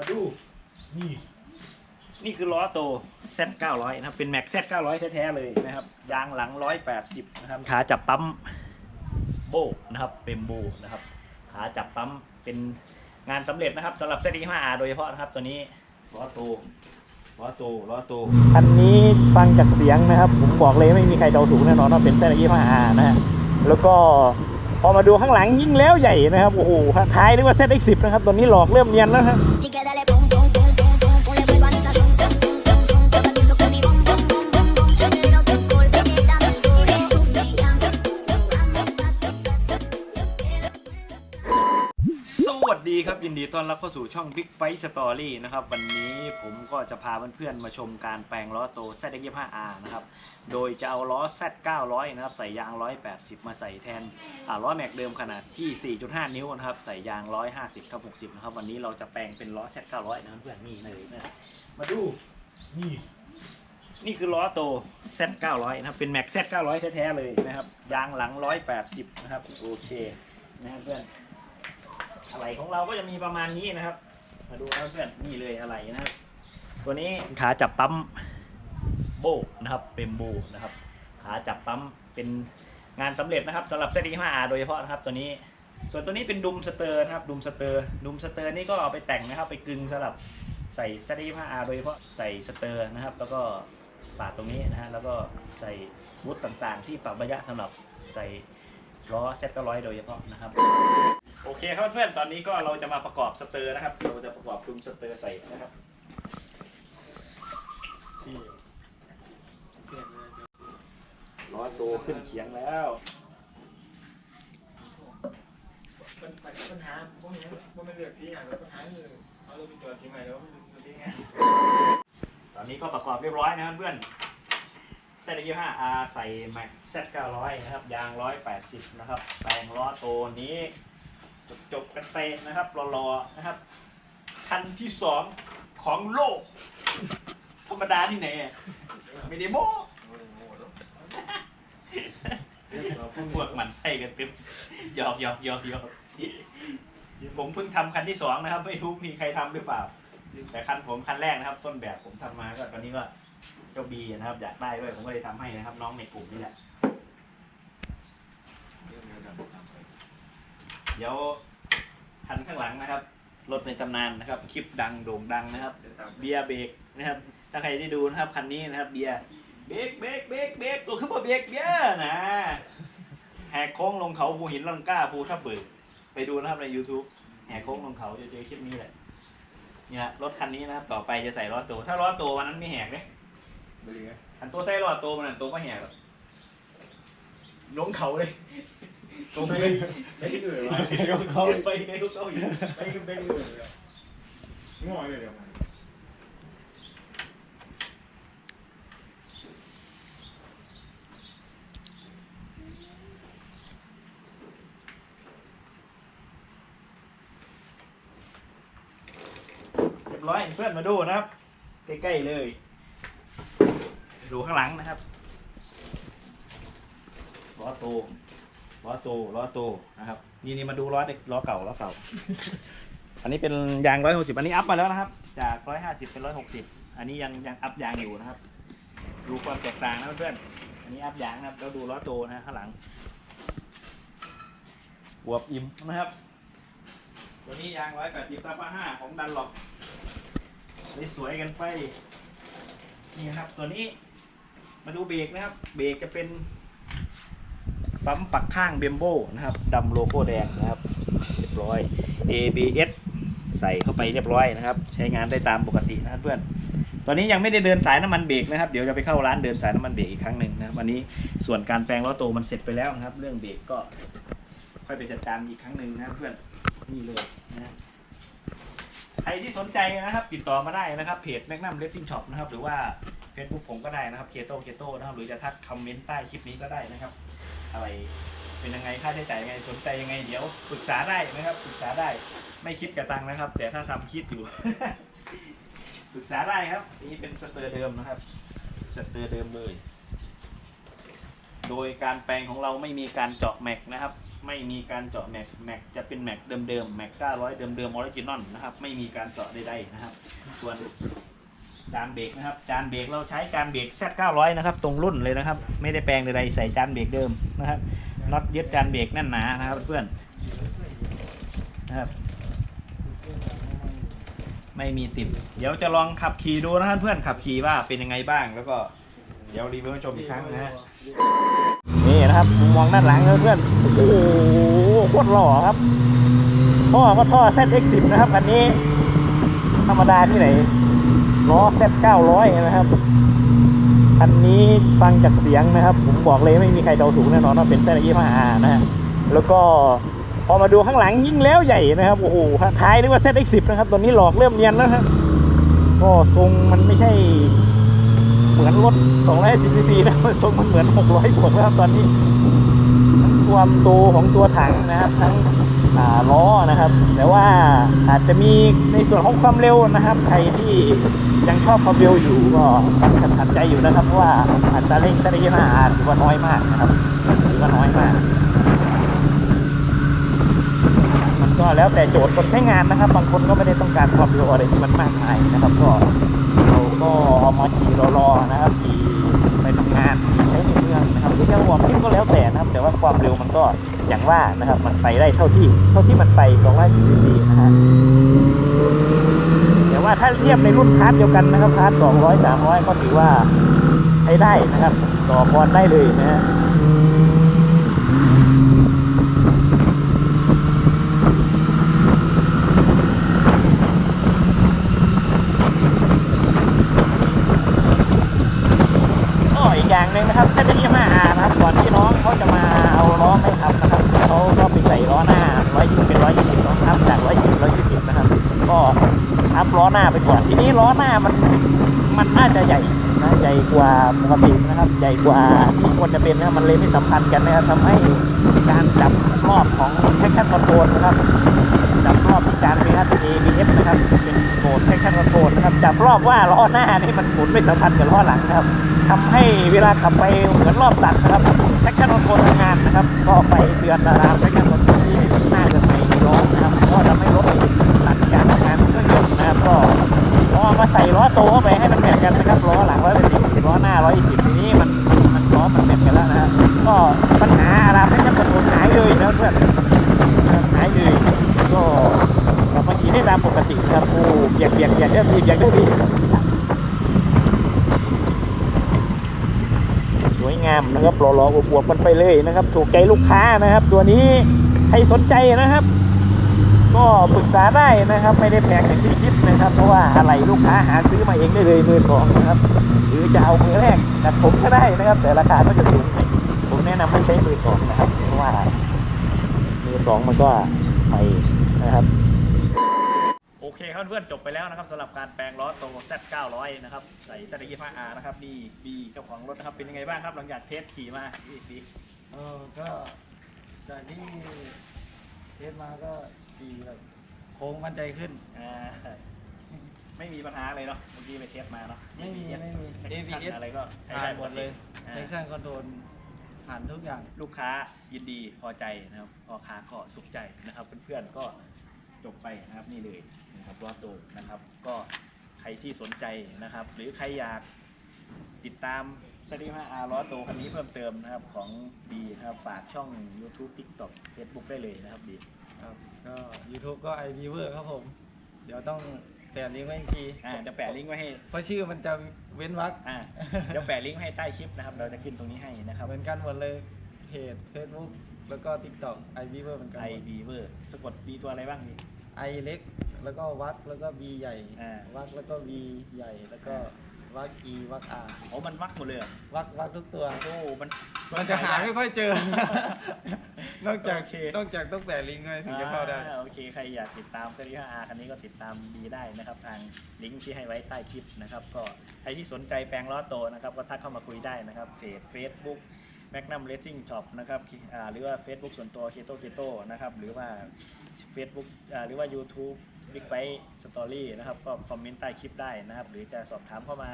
มาดู นี่ นี่คือล้อโต Z900 นะครับ เป็นแม็ก Z900 แท้ๆเลยนะครับ ยางหลัง 180 นะครับ ขาจับปั๊มโบนะครับ เป็นโบนะครับ ขาจับปั๊มเป็นงานสำเร็จนะครับสำหรับ Z5R โดยเฉพาะนะครับ ตัวนี้ล้อโตล้อโตล้อโตคันนี้ฟังจากเสียงนะครับ ผมบอกเลยไม่มีใครเดาถูกแน่นอนว่าเป็น Z25R นะฮะ แล้วก็ พอมาดูข้างหลังยิ่งแล้วใหญ่นะครับ โอ้โหท้ายนึกว่าเซต X10 นะครับตัวนี้หลอกเริ่มเนียนแล้วครับ ดีครับยินดีต้อนรับเข้าสู่ช่อง Big Fight Story นะครับ วันนี้ผมก็จะพาเพื่อนๆมาชมการแปลงล้อโต Z25R นะครับ โดยจะเอาล้อ Z900 นะครับ ใส่ยาง 180 มาใส่แทนล้อแม็กเดิมขนาดที่ 4.5 นิ้วนะครับ ใส่ยาง 150กับ60 นะครับ วันนี้เราจะแปลงเป็นล้อ Z900 นะครับเพื่อนนี่เลยนะมาดูนี่นี่คือล้อโต Z900 นะครับ เป็นแม็ก Z900 แท้ๆเลยนะครับ ยางหลัง 180 นะครับ โอเคนะครับเพื่อน อะไรของเราก็จะมีประมาณนี้นะครับ มาดูนะเพื่อนนี่เลยอะไรนะครับ ตัวนี้ขาจับปั๊มโบนะครับ เป็นโบนะครับ ขาจับปั๊มเป็นงานสำเร็จนะครับสำหรับ Z5R โดยเฉพาะนะครับตัวนี้ ส่วนตัวนี้เป็นดุมสเตอร์นะครับดุมสเตอร์ดุมสเตอร์นี่ก็เอาไปแต่งนะครับ ไปกึงสำหรับใส่ Z5R โดยเฉพาะใส่สเตอร์นะครับ แล้วก็ปาดตรงนี้นะฮะแล้วก็ใส่วุฒต่างๆ ที่ปรับระยะสำหรับใส่ล้อ Z900 โดยเฉพาะนะครับ โอเคครับเพื่อนๆตอนนี้ก็เราจะมาประกอบสเตอร์นะครับ เราจะประกอบดุมสเตอร์ใส่นะครับที่ล้อโตขึ้นเขียงแล้วปัญปัญหาพวกนี้พวกมันเลือกที่อย่างปัญหาคือเอาเราไปจอดที่ใหม่แล้วมันเป็นไงตอนนี้ก็ประกอบเรียบร้อยนะครับเพื่อน Z25R ใส่แม็ก Z900 นะครับ ยาง 180 นะครับ แปลงล้อโตนี้ จบจบกันไปนะครับรอๆนะครับ คันที่สองของโลก ธรรมดาที่ไหนอะไม่ได้โม้พวกหมันใส่กันเต็มหยอกหยอกหยอกหยอกผมเพิ่งทำคันที่สองนะครับ ไม่รู้มีใครทำหรือเปล่า แต่คันผมคันแรกนะครับ ต้นแบบผมทำมาก็ตอนนี้ก็เจ้าบีนะครับ อยากได้ด้วยผมก็เลยทำให้นะครับ น้องในกลุ่มนี่แหละเดี๋ยว คันข้างหลังนะครับรถในตำนานนะครับคลิปดังโด่งดังนะครับ เบียร์เบรกนะครับ ถ้าใครได้ดูนะครับคันนี้นะครับ เบียร์เบรกเบรกเบรกเบรกตัวขึ้นมาเบรกเบียร์นะแหกโค้งลงเขาภูหินลังกล้าภูทับเบิกไปดูนะครับใน YouTube แหกโค้งลงเขาจะเจอคลิปนี้แหละเนี่ยรถคันนี้นะครับ ต่อไปจะใส่ล้อโตถ้าล้อโตวันนั้นไม่แหกเลยอันตัวใส่ล้อโตมันอันตัวไม่แหกหรอกลงเขาเลย ตรงเลยไม่ได้เลยว่ะเขาไปไงเขาอยู่ไม่ได้ไม่ได้เลยง่อยเลยเดี๋ยวมันเรียบร้อยเพื่อนมาดูนะครับ ใกล้ๆเลย ดูข้างหลังนะครับล้อโต ล้อโตล้อโตนะครับ นี่นี่มาดูล้อเด็กล้อเก่าล้อเก่า อันนี้เป็นยางร้อยหกสิบอันนี้อัพมาแล้วนะครับ จากร้อยห้าสิบเป็นร้อยหกสิบอันนี้ยังยังอัพยางอยู่นะครับ ดูความแตกต่างนะเพื่อนอันนี้อัพยางนะครับแล้วดูล้อโตนะข้างหลังบวบอิ่มนะครับ ตัวนี้ยางร้อยแปดสิบตาป้าห้าของดันหลอกสวยๆกันไปนี่นะครับ ตัวนี้มาดูเบรกนะครับ เบรกจะเป็น ปั๊มปักข้างเบมโบนะครับดำโลโก้แดงนะครับ เรียบร้อย ABS ใส่เข้าไปเรียบร้อยนะครับ ใช้งานได้ตามปกตินะครับเพื่อน ตอนนี้ยังไม่ได้เดินสายน้ำมันเบรกนะครับ เดี๋ยวจะไปเข้าร้านเดินสายน้ำมันเบรกอีกครั้งหนึ่งนะครับวันนี้ส่วนการแปลงล้อโตมันเสร็จไปแล้วนะครับ เรื่องเบรกก็ค่อยไปจัดการอีกครั้งหนึ่งนะเพื่อนนี่เลยนะใครที่สนใจนะครับ ติดต่อมาได้นะครับเพจแมกนัมเลสซิ่งช็อปนะครับ หรือว่า Facebook ผมก็ได้นะครับเคโตเคโตนะครับหรือจะทักคอมเมนต์ใต้คลิปนี้ก็ได้นะครับ อะไร เป็นยังไงค่าใช้จ่ายยังไงสนใจยังไงเดี๋ยวปรึกษาได้นะครับปรึกษาได้ไม่คิดกับตังนะครับ แต่ถ้าทำคิดอยู่ปรึกษาได้ครับ นี่เป็นสเตอร์เดิมนะครับ สเตอร์เดิมเลย โดยการแปลงของเราไม่มีการเจาะแม็กนะครับ ไม่มีการเจาะแม็กแม็กจะเป็นแม็กเดิมๆแม็ก900เดิมๆออริจินอลนะครับ ไม่มีการเจาะใดๆนะครับ ส่วน จานเบรกนะครับ จานเบรกเราใช้จานเบรก Z900 นะครับ ตรงรุ่นเลยนะครับ ไม่ได้แปลงใดๆใส่จานเบรกเดิมนะครับน็อตยึดจานเบรกแน่นหนานะครับเพื่อนนะครับ ไม่มีติด เดี๋ยวจะลองขับขี่ดูนะครับเพื่อนขับขี่ว่าเป็นยังไงบ้าง แล้วก็เดี๋ยวรีวิวให้ชมอีกครั้งนะฮะนี่นะครับมุมมองด้านหลังนะเพื่อนโอ้โหโคตรหล่อครับท่อก็ท่อ ZX10 นะครับคันนี้ธรรมดาที่ไหน ล้อ Z900 นะครับคันนี้ฟังจากเสียงนะครับ ผมบอกเลยไม่มีใครเดาถูกแน่นอนว่าเป็น Z25R นะฮะแล้วก็พอมาดูข้างหลังยิ่งแล้วใหญ่นะครับโอ้โหท้ายนึกว่า ZX10 นะครับตัวนี้หลอกเริ่มเนียนแล้วครับก็ทรงมันไม่ใช่เหมือนรถ210 cc นะมันทรงมันเหมือน 600บวกแล้วครับตอนนี้ ความโตของตัวถังนะครับ ทั้งล้อนะครับ แต่ว่าอาจจะมีในส่วนของความเร็วนะครับ ใครที่ยังชอบความเร็วอยู่ก็ต้องขัดใจอยู่นะครับเพราะว่าอัตราเร่งต่ละยี่ห้ออาจถือว่าน้อยมากนะครับถือว่าน้อยมาก มันก็แล้วแต่โจทย์คนใช้งานนะครับ บางคนก็ไม่ได้ต้องการความเร็วอะไรที่มันมากมายนะครับ ก็เราก็เอามาขี่รอๆนะครับขี่ไปทำงานขี่ใช้ในะครับหรือจะวอร์มทิ้งก็แล้วแต่นะครับ แต่ว่าความเร็วมันก็อย่างว่านะครับ มันไปได้เท่าที่ เท่าที่มันไป200 cc นะฮะแต่ว่าถ้าเทียบในรุ่นคาร์ดเดียวกันนะครับคาร์ด200 300 ก็ถือว่าใช้ได้นะครับ ต่อกรได้เลยนะฮะอีกอย่างหนึ่งนะครับเส้นที่มา ล้อหน้ามันมันน่าจะใหญ่นะใหญ่กว่าปกตินะครับ ใหญ่กว่าที่ควรจะเป็นนะมันเลยไม่สัมพันธ์กันนะครับทำให้การจับรอบของแท็กชั่นคอนโทรลนะครับจับรอบที่จาน B5 ABS นะครับเป็นโหมด traction control นะครับจับรอบว่าล้อหน้านี่มันหมุนไม่สัมพันธ์กับล้อหลังนะครับทำให้เวลาขับไปเหมือนรอบตัดนะครับ traction control ทำงานนะครับ ก็ไปเตือนตาราง traction control ที่หน้ากับในล้อนะครับ ก็ทำให้รถตัดการทำงานเครื่องยนต์นะครับ ก็พอมาใส่ล้อโตเข้าไปให้มันแมทกันนะครับ ล้อหลัง110ล้อหน้า120ทีนี้มันมันล้อมันแมทกันแล้วนะฮะก็ปัญหาอะไร traction control หายเลยนะเพื่อน หายเลยก็กลับมาขี่ได้ ตามปกตินะครับโอ้เบียกเบียกเบียกได้ดีเบียกได้ดีสวยงามนะครับรอรอๆอวบๆกันไปเลยนะครับ ถูกใจลูกค้านะครับ ตัวนี้ใครสนใจนะครับ ก็ปรึกษาได้นะครับ ไม่ได้แพงอย่างที่คิดนะครับ เพราะว่าอะไรลูกค้าหาซื้อมาเองได้เลยมือสองนะครับ หรือจะเอามือแรกจากผมก็ได้นะครับ แต่ราคาก็จะสูงหน่อยผมแนะนำให้ใช้มือสองนะครับเพราะว่ามือสองมันก็ไปนะครับ เคครับเพื่อนจบไปแล้วนะครับสำหรับการแปลงล้อโต Z900 นะครับใส่ Z25R นะครับนี่บีเจ้าของรถนะครับเป็นยังไงบ้างครับหลังจากเทสขี่มาดีดีเออก็จากที่เทสมาก็ดีแบบโค้งมั่นใจขึ้น อ่าไม่มีปัญหาเลยเนาะเมื่อกี้ไปเทสมาเนาะ ไม่มี ABS ไม่มี ABS อะไรก็ใช้ผ่าได้นหมดเลยอ่าเซ็กชันคอนโทรลผ่านทุกอย่าง ลูกค้ายินดีพอใจนะครับพ่อค้าก็สุขใจนะครับเพื่อนๆก็ จบไปนะครับนี่เลยนะครับรอโตนะครับ ก็ใครที่สนใจนะครับ หรือใครอยากติดตามสตีมาอาร์ล้อโตคันนี้เพิ่มเติมนะครับของดีนะครับฝากช่อง YouTube TikTok Facebook ได้เลยนะครับดีครับก็ YouTube ก็ i v i v e r ครับผม เดี๋ยวต้องแปะลิงก์ไว้อีกทีอ่าจะแปะลิงก์ไว้ให้เพราะชื่อมันจะเว้นวรรคอ่าเดี๋ยวแปะลิงก์ไว้ให้ใต้คลิปนะครับ เราจะขึ้นตรงนี้ให้นะครับ เหมือนกันหมดเลยเพจ Facebook แล้วก็ TikTok i v i v e r เหมือนกันไอดีเวอร์สะกดดีตัวอะไรบ้างดีไอเล็ก แล้วก็วักแล้วก็ B ใหญ่อ่า วักแล้วก็ V ใหญ่แล้วก็วัก E วัก R โอ้มันวักหมดเลยเหรอวักวักทุกตัว โอ้มันมันจะหาไม่ค่อยเจอ นอกจากโอเค นอกจากต้องแปะลิงก์ไว้ถึงจะเข้าได้ อ่โอเค ใครอยากติดตามซีรีส์ 5R คันนี้ก็ติดตามดีได้นะครับ ทางลิงก์ที่ให้ไว้ใต้คลิปนะครับ ก็ใครที่สนใจแปลงล้อโตนะครับ ก็ทักเข้ามาคุยได้นะครับเพจ Facebook Magnum Racing Shop นะครับอ่าหรือว่า Facebook ส่วนตัว Keto Keto นะครับหรือว่า Facebook อ่าหรือว่า YouTube Big Bike Story นะครับก็คอมเมนต์ใต้คลิปได้นะครับ หรือจะสอบถามเข้ามา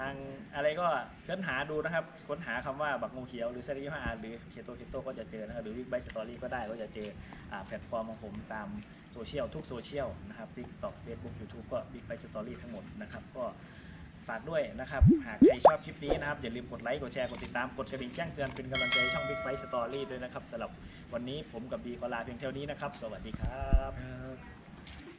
ทางอะไรก็ค้นหาดูนะครับ ค้นหาคำว่าบักงูเขียวหรือเซรียี่ห้าหรือเคโตเคโตก็จะเจอนะครับหรือวิกไบสตอรี่ก็ได้ก็จะเจออแพลตฟอร์มของผมตามโซเชียลทุกโซเชียลนะครับ TikTok Facebook YouTube ก็บิ๊กไบสตอรี่ทั้งหมดนะครับ ก็ ฝากด้วยนะครับ หากใครชอบคลิปนี้นะครับ อย่าลืมกดไลค์ กดแชร์ กดติดตาม กดกระดิ่งแจ้งเตือนเป็นกำลังใจช่องบิ๊กไบสตอรี่ด้วยนะครับสำหรับวันนี้ผมกับบีขอลาเพียงเท่านี้นะครับ สวัสดีครับ